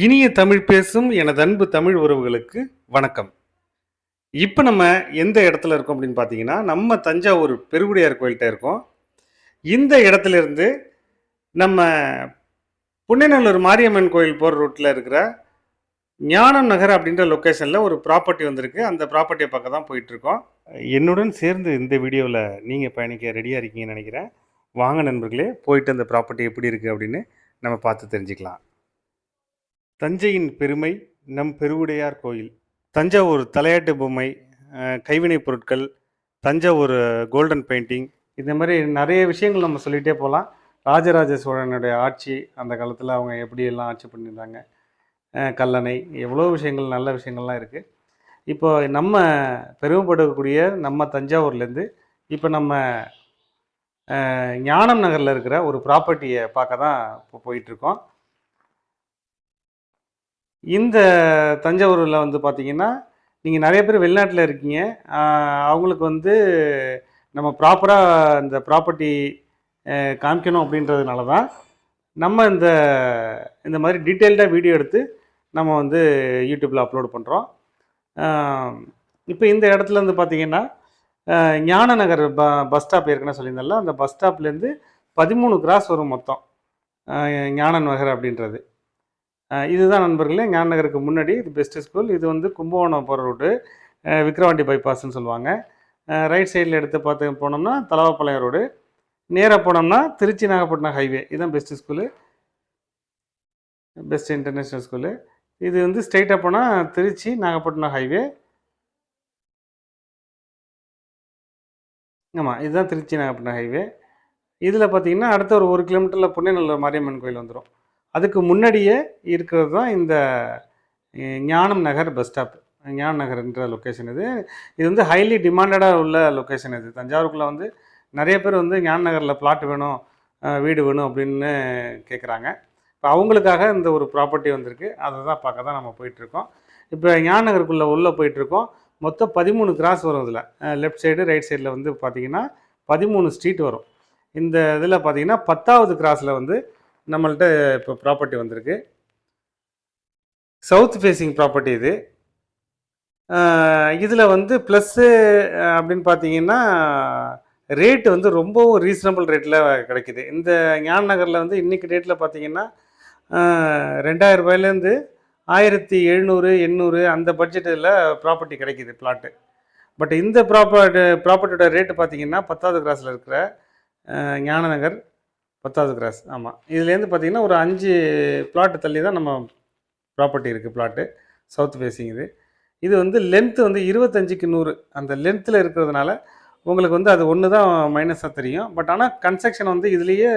இனிய தமிழ் பேசும் எனது அன்பு தமிழ் உறவுகளுக்கு வணக்கம். இப்போ நம்ம எந்த இடத்துல இருக்கோம் அப்படின்னு பார்த்தீங்கன்னா நம்ம தஞ்சாவூர் பெருவுடையார் கோயில்கிட்ட இருக்கோம். இந்த இடத்துல இருந்து நம்ம புன்னைநல்லூர் மாரியம்மன் கோயில் போகிற ரூட்டில் இருக்கிற ஞானம் நகர் அப்படின்ற லொக்கேஷனில் ஒரு ப்ராப்பர்ட்டி வந்திருக்கு. அந்த ப்ராப்பர்ட்டியை பக்கம் தான் போயிட்டுருக்கோம் என்னுடன் சேர்ந்து இந்த வீடியோவில் நீங்கள் பயணிக்க ரெடியாக இருக்கீங்கன்னு நினைக்கிறேன். வாங்க நண்பர்களே போயிட்டு அந்த ப்ராப்பர்ட்டி எப்படி இருக்குது அப்படின்னு நம்ம பார்த்து தெரிஞ்சுக்கலாம். தஞ்சையின் பெருமை நம் பெருவுடையார் கோயில். தஞ்சாவூர் தலையாட்டு பொம்மை கைவினைப் பொருட்கள் தஞ்சாவூர் கோல்டன் பெயிண்டிங் இந்த மாதிரி நிறைய விஷயங்கள் நம்ம சொல்லிகிட்டே போகலாம். ராஜராஜ சோழனுடைய ஆட்சி அந்த காலத்தில் அவங்க எப்படி எல்லாம் ஆட்சி பண்ணியிருந்தாங்க? கல்லணை எவ்வளோ விஷயங்கள் நல்ல விஷயங்கள்லாம் இருக்குது இப்போ நம்ம பெருமைப்படக்கூடிய நம்ம தஞ்சாவூர்லேருந்து இப்போ நம்ம ஞானம் நகரில் இருக்கிற ஒரு ப்ராப்பர்ட்டியை பார்க்க தான் இப்போ போயிட்டுருக்கோம் இந்த தஞ்சாவூரில் வந்து பார்த்தீங்கன்னா நீங்கள் நிறைய பேர் வெளிநாட்டில் இருக்கீங்க. அவங்களுக்கு வந்து நம்ம ப்ராப்பராக இந்த ப்ராப்பர்ட்டி காமிக்கணும் அப்படின்றதுனால தான் நம்ம இந்த இந்த மாதிரி டீட்டெயில்டாக வீடியோ எடுத்து நம்ம வந்து யூடியூப்பில் அப்லோட் பண்ணுறோம் இப்போ இந்த இடத்துல இருந்து பார்த்தீங்கன்னா ஞான நகர் ப பஸ் ஸ்டாப் ஏற்கனவே சொல்லியிருந்தேன்ல அந்த பஸ் ஸ்டாப்லேருந்து பதிமூணு கிராஸ் வரும் மொத்தம். ஆஹ் ஞான நகர் அப்படின்றது. இதுதான் நண்பர்களே ஞானநகருக்கு முன்னாடி இது பெஸ்ட்டு ஸ்கூல் இது வந்து கும்பகோணம் போகிற ரோடு விக்ரவாண்டி பைபாஸ்ன்னு சொல்லுவாங்க. ரைட் சைடில் எடுத்து பார்த்து போனோம்னா தலவாப்பாளையம் ரோடு நேராக போனோம்னா திருச்சி நாகப்பட்டினம் ஹைவே இதுதான் best school best international school இது வந்து ஸ்ட்ரைட்டாக போனால் திருச்சி நாகப்பட்டினம் ஹைவே ஆமாம் இதுதான் திருச்சி நாகப்பட்டினம் ஹைவே இதில் பார்த்தீங்கன்னா அடுத்த ஒரு ஒரு கிலோமீட்டரில் புண்ணியநல்லூர் மாரியம்மன் கோயில் வந்துடும் அதுக்கு முன்னாடியே இருக்கிறது தான் இந்த ஞானம் நகர் பஸ் ஸ்டாப் ஞான நகர்ன்ற லொக்கேஷன் இது. இது வந்து ஹைலி டிமாண்டடாக உள்ள லொக்கேஷன் இது. தஞ்சாவூருக்குள்ளே வந்து நிறைய பேர் வந்து ஞான நகரில் பிளாட் வேணும் வீடு வேணும் அப்படின்னு கேட்குறாங்க இப்போ அவங்களுக்காக இந்த ஒரு ப்ராப்பர்ட்டி வந்திருக்கு. அதை தான் பார்க்க தான் நம்ம போயிட்டுருக்கோம். இப்போ ஞான நகருக்குள்ளே உள்ளே போயிட்டுருக்கோம். மொத்தம் பதிமூணு கிராஸ் வரும் இதில். லெஃப்ட் சைடு ரைட் சைடில் வந்து பார்த்தீங்கன்னா பதிமூணு ஸ்ட்ரீட் வரும். இந்த இதில் பார்த்தீங்கன்னா பத்தாவது கிராஸில் வந்து நம்மள்ட்ட இப்போ ப்ராப்பர்ட்டி வந்திருக்கு. சவுத் ஃபேஸிங் ப்ராப்பர்ட்டி இது. இதில் வந்து ப்ளஸ்ஸு அப்படின்னு பார்த்தீங்கன்னா ரேட்டு வந்து ரொம்பவும் ரீசனபிள் ரேட்டில் கிடைக்குது. இந்த ஞான நகரில் வந்து இன்றைக்கி ரேட்டில் பார்த்தீங்கன்னா ரெண்டாயிரம் ரூபாயிலேருந்து ஆயிரத்தி எழுநூறு எண்ணூறு அந்த பட்ஜெட்டில் ப்ராப்பர்ட்டி கிடைக்குது பிளாட்டு பட் இந்த ப்ராப்பர்ட்டி ப்ராப்பர்ட்டியோட ரேட்டு பார்த்தீங்கன்னா பத்தாவது கிராஸில் இருக்கிற ஞானநகர் ஞான நகர் பத்தாவது கிராஸ் ஆமாம் இதுலேருந்து பார்த்தீங்கன்னா ஒரு அஞ்சு பிளாட்டு தள்ளி தான் நம்ம ப்ராப்பர்ட்டி இருக்குது பிளாட்டு சவுத் ஃபேஸிங் இது. இது வந்து லென்த்து வந்து இருபத்தஞ்சிக்கு நூறு. அந்த லென்த்தில் இருக்கிறதுனால உங்களுக்கு வந்து அது ஒன்று தான் மைனஸாக தெரியும். பட் ஆனால் கன்ஸ்ட்ரக்ஷன் வந்து இதுலேயே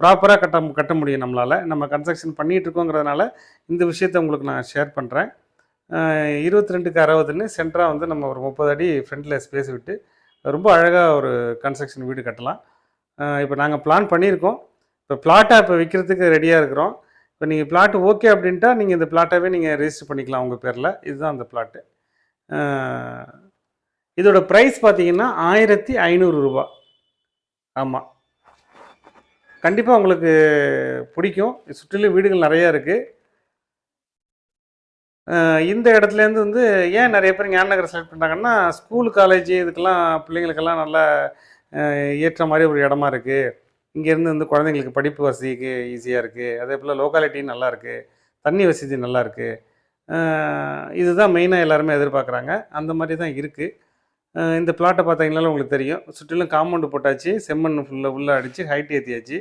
ப்ராப்பராக கட்ட கட்ட முடியும் நம்மளால். நம்ம கன்ஸ்ட்ரக்ஷன் பண்ணிகிட்டு இருக்கோங்கிறதுனால இந்த விஷயத்த உங்களுக்கு நான் ஷேர் பண்ணுறேன் இருபத்தி ரெண்டுக்கு அறுபதுன்னு சென்டராக வந்து நம்ம ஒரு முப்பது அடி ஃப்ரண்ட்டில் ஸ்பேஸ் விட்டு ரொம்ப அழகாக ஒரு கன்ஸ்ட்ரக்ஷன் வீடு கட்டலாம். இப்போ நாங்கள் பிளான் பண்ணியிருக்கோம். இப்போ பிளாட்டாக இப்போ விற்கிறதுக்கு ரெடியாக இருக்கிறோம். இப்போ நீங்கள் பிளாட் ஓகே அப்படின்ட்டா நீங்கள் இந்த பிளாட்டாகவே நீங்கள் ரெஜிஸ்டர் பண்ணிக்கலாம் உங்கள் பேரில். இதுதான் அந்த பிளாட்டு இதோட ப்ரைஸ் பார்த்தீங்கன்னா ஆயிரத்தி ஐநூறு ரூபா. ஆமாம் கண்டிப்பாக உங்களுக்கு பிடிக்கும். சுற்றிலும் வீடுகள் நிறையா இருக்குது இந்த இடத்துலேருந்து வந்து ஏன் நிறைய பேர் ஞான நகர் செலக்ட் பண்ணுறாங்கன்னா ஸ்கூல் காலேஜ் இதுக்கெல்லாம் பிள்ளைங்களுக்கெல்லாம் நல்லா ஏற்ற மாதிரி ஒரு இடமா இருக்குது இங்கேருந்து வந்து குழந்தைங்களுக்கு படிப்பு வசதிக்கு ஈஸியாக இருக்குது அதே போல் லோக்காலிட்டி நல்லா இருக்குது தண்ணி வசதி நல்லா இருக்குது இதுதான் மெயினாக எல்லாருமே எதிர்பார்க்குறாங்க. அந்த மாதிரி தான் இருக்குது இந்த பிளாட்டை பார்த்தீங்கனாலும் உங்களுக்கு தெரியும். சுற்றிலும் காம்பவுண்டு போட்டாச்சு. செம்மண் ஃபுல்லாக உள்ளே அடித்து ஹைட் ஏற்றியாச்சு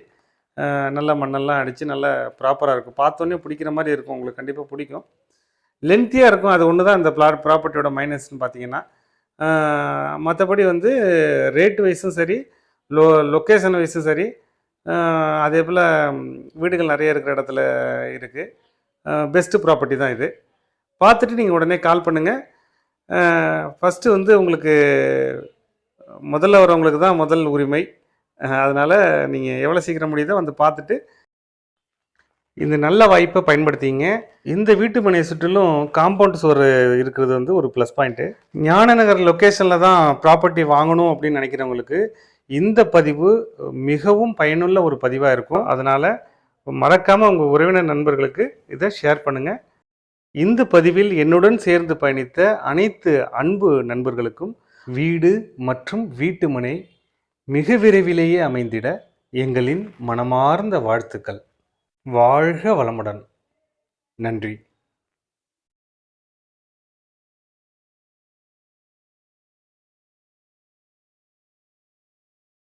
நல்ல மண்ணெல்லாம் அடித்து நல்லா ப்ராப்பராக இருக்கும். பார்த்தோன்னே பிடிக்கிற மாதிரி இருக்கும். உங்களுக்கு கண்டிப்பாக பிடிக்கும். லென்த்தியாக இருக்கும். அது ஒன்று தான் இந்த பிளாட் ப்ராப்பர்ட்டியோட மைனஸ்னு பார்த்தீங்கன்னா. மற்றபடி வந்து ரேட் வைஸும் சரி லொ லொக்கேஷன் வைஸும் சரி அதே போல் வீடுகள் நிறைய இருக்கிற இடத்துல இருக்குது பெஸ்ட்டு ப்ராப்பர்ட்டி தான் இது. பார்த்துட்டு நீங்கள் உடனே கால் பண்ணுங்கள் ஃபஸ்ட்டு வந்து உங்களுக்கு முதல்ல வரவங்களுக்கு தான் முதல் உரிமை. அதனால் நீங்கள் எவ்வளோ சீக்கிரம் முடியுதோ வந்து பார்த்துட்டு இந்த நல்ல வாய்ப்பை பயன்படுத்திங்க. இந்த வீட்டு மனையை சுற்றிலும் காம்பவுண்ட் சுவர் இருக்கிறது வந்து ஒரு ப்ளஸ் பாயிண்ட்டு ஞானநகர் லொக்கேஷனில் தான் ப்ராப்பர்ட்டி வாங்கணும் அப்படின்னு நினைக்கிறவங்களுக்கு இந்த பதிவு மிகவும் பயனுள்ள ஒரு பதிவாக இருக்கும். அதனால் மறக்காமல் உங்கள் உறவினர் நண்பர்களுக்கு இதை ஷேர் பண்ணுங்கள் இந்த பதிவில் என்னுடன் சேர்ந்து பயணித்த அனைத்து அன்பு நண்பர்களுக்கும் வீடு மற்றும் வீட்டுமனை மிக விரைவிலேயே அமைந்திட எங்களின் மனமார்ந்த வாழ்த்துக்கள். வாழ்க வளமுடன். நன்றி.